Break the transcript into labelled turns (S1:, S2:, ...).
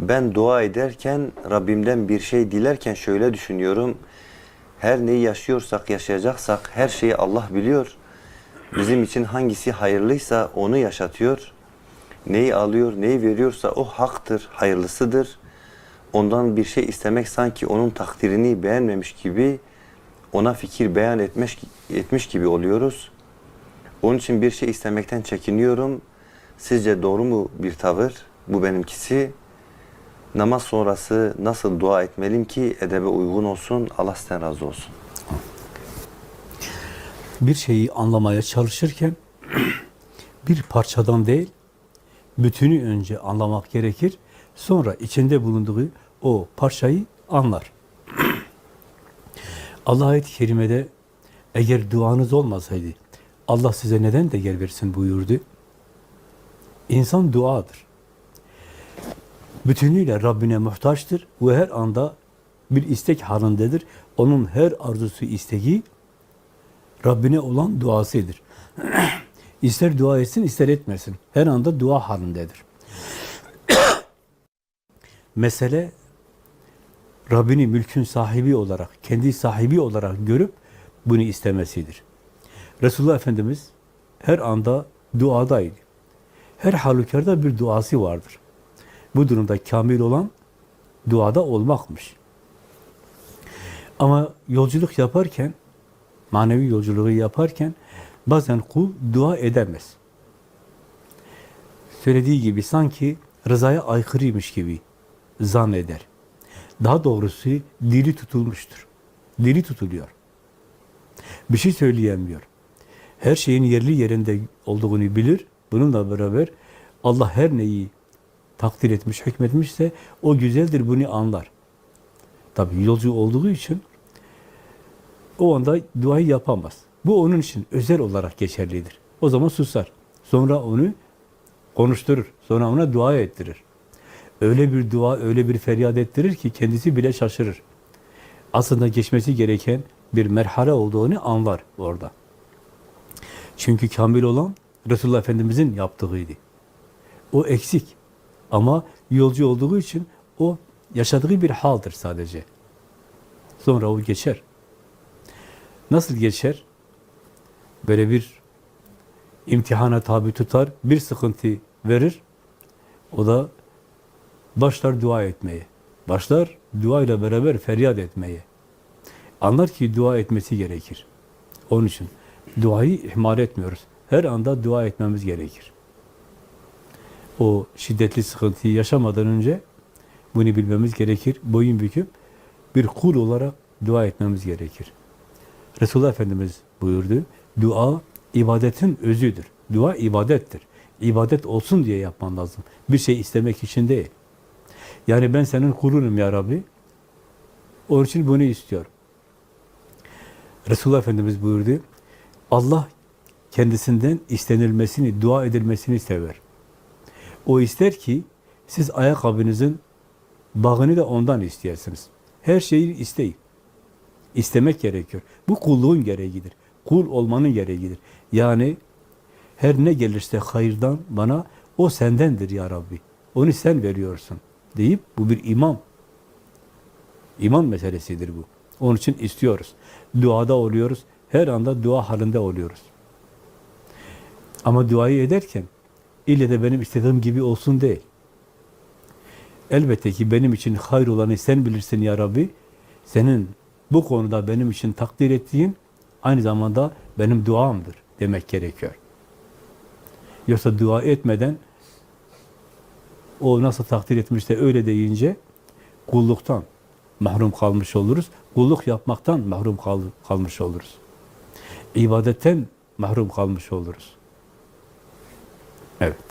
S1: Ben dua ederken, Rabbimden bir şey dilerken şöyle düşünüyorum. Her neyi yaşıyorsak, yaşayacaksak her şeyi Allah biliyor. Bizim için hangisi hayırlıysa onu yaşatıyor. Neyi alıyor, neyi veriyorsa o haktır, hayırlısıdır. Ondan bir şey istemek sanki onun takdirini beğenmemiş gibi, ona fikir beyan etmiş, etmiş gibi oluyoruz. Onun için bir şey istemekten çekiniyorum. Sizce doğru mu bir tavır? Bu benimkisi. Namaz sonrası nasıl dua etmeliyim ki edebe uygun olsun, Allah sizden razı olsun.
S2: Bir şeyi anlamaya çalışırken bir parçadan değil, bütünü önce anlamak gerekir. Sonra içinde bulunduğu o parçayı anlar. Allah ayet-i kerimede eğer duanız olmasaydı Allah size neden değer versin buyurdu. İnsan duadır. Bütünüyle Rabbine muhtaçtır ve her anda bir istek halindedir. Onun her arzusu, isteği Rabbine olan duasıdır. ister dua etsin, ister etmesin. Her anda dua halindedir. Mesele Rabbini mülkün sahibi olarak, kendi sahibi olarak görüp bunu istemesidir. Resulullah Efendimiz her anda duadaydı. Her halükarda bir duası vardır. Bu durumda kamil olan duada olmakmış. Ama yolculuk yaparken, manevi yolculuğu yaparken bazen kul dua edemez. Söylediği gibi sanki rızaya aykırıymış gibi zanneder. Daha doğrusu dili tutulmuştur. Dili tutuluyor. Bir şey söyleyemiyor. Her şeyin yerli yerinde olduğunu bilir. Bununla beraber Allah her neyi takdir etmiş, hükmetmişse o güzeldir bunu anlar. Tabi yolcu olduğu için o anda duayı yapamaz. Bu onun için özel olarak geçerlidir. O zaman susar. Sonra onu konuşturur. Sonra ona dua ettirir. Öyle bir dua, öyle bir feryat ettirir ki kendisi bile şaşırır. Aslında geçmesi gereken bir merhale olduğunu anlar orada. Çünkü kamil olan Resulullah Efendimiz'in yaptığıydı. O eksik. Ama yolcu olduğu için o yaşadığı bir haldir sadece. Sonra o geçer. Nasıl geçer? Böyle bir imtihana tabi tutar, bir sıkıntı verir. O da başlar dua etmeye. Başlar dua ile beraber feryat etmeye. Anlar ki dua etmesi gerekir. Onun için duayı ihmal etmiyoruz. Her anda dua etmemiz gerekir. O şiddetli sıkıntıyı yaşamadan önce bunu bilmemiz gerekir. Boyun büküp bir kul olarak dua etmemiz gerekir. Resulullah Efendimiz buyurdu. Dua ibadetin özüdür. Dua ibadettir. İbadet olsun diye yapman lazım. Bir şey istemek için değil. Yani ben senin kulunum ya Rabbi. Onun için bunu istiyorum. Resulullah Efendimiz buyurdu. Allah kendisinden istenilmesini, dua edilmesini sever. O ister ki siz ayakkabınızın bağını da ondan isteyesiniz. Her şeyi isteyin. İstemek gerekiyor. Bu kulluğun gereğidir. Kul olmanın gereğidir. Yani her ne gelirse hayırdan bana o sendendir ya Rabbi. Onu sen veriyorsun deyip bu bir imam. İman meselesidir bu. Onun için istiyoruz. Duada oluyoruz. Her anda dua halinde oluyoruz. Ama duayı ederken ille de benim istediğim gibi olsun değil. Elbette ki benim için hayır olanı sen bilirsin ya Rabbi. Senin bu konuda benim için takdir ettiğin aynı zamanda benim duamdır demek gerekiyor. Yoksa dua etmeden o nasıl takdir etmişse öyle deyince kulluktan mahrum kalmış oluruz. Kulluk yapmaktan mahrum kal kalmış oluruz. İbadetten mahrum kalmış oluruz. Evet.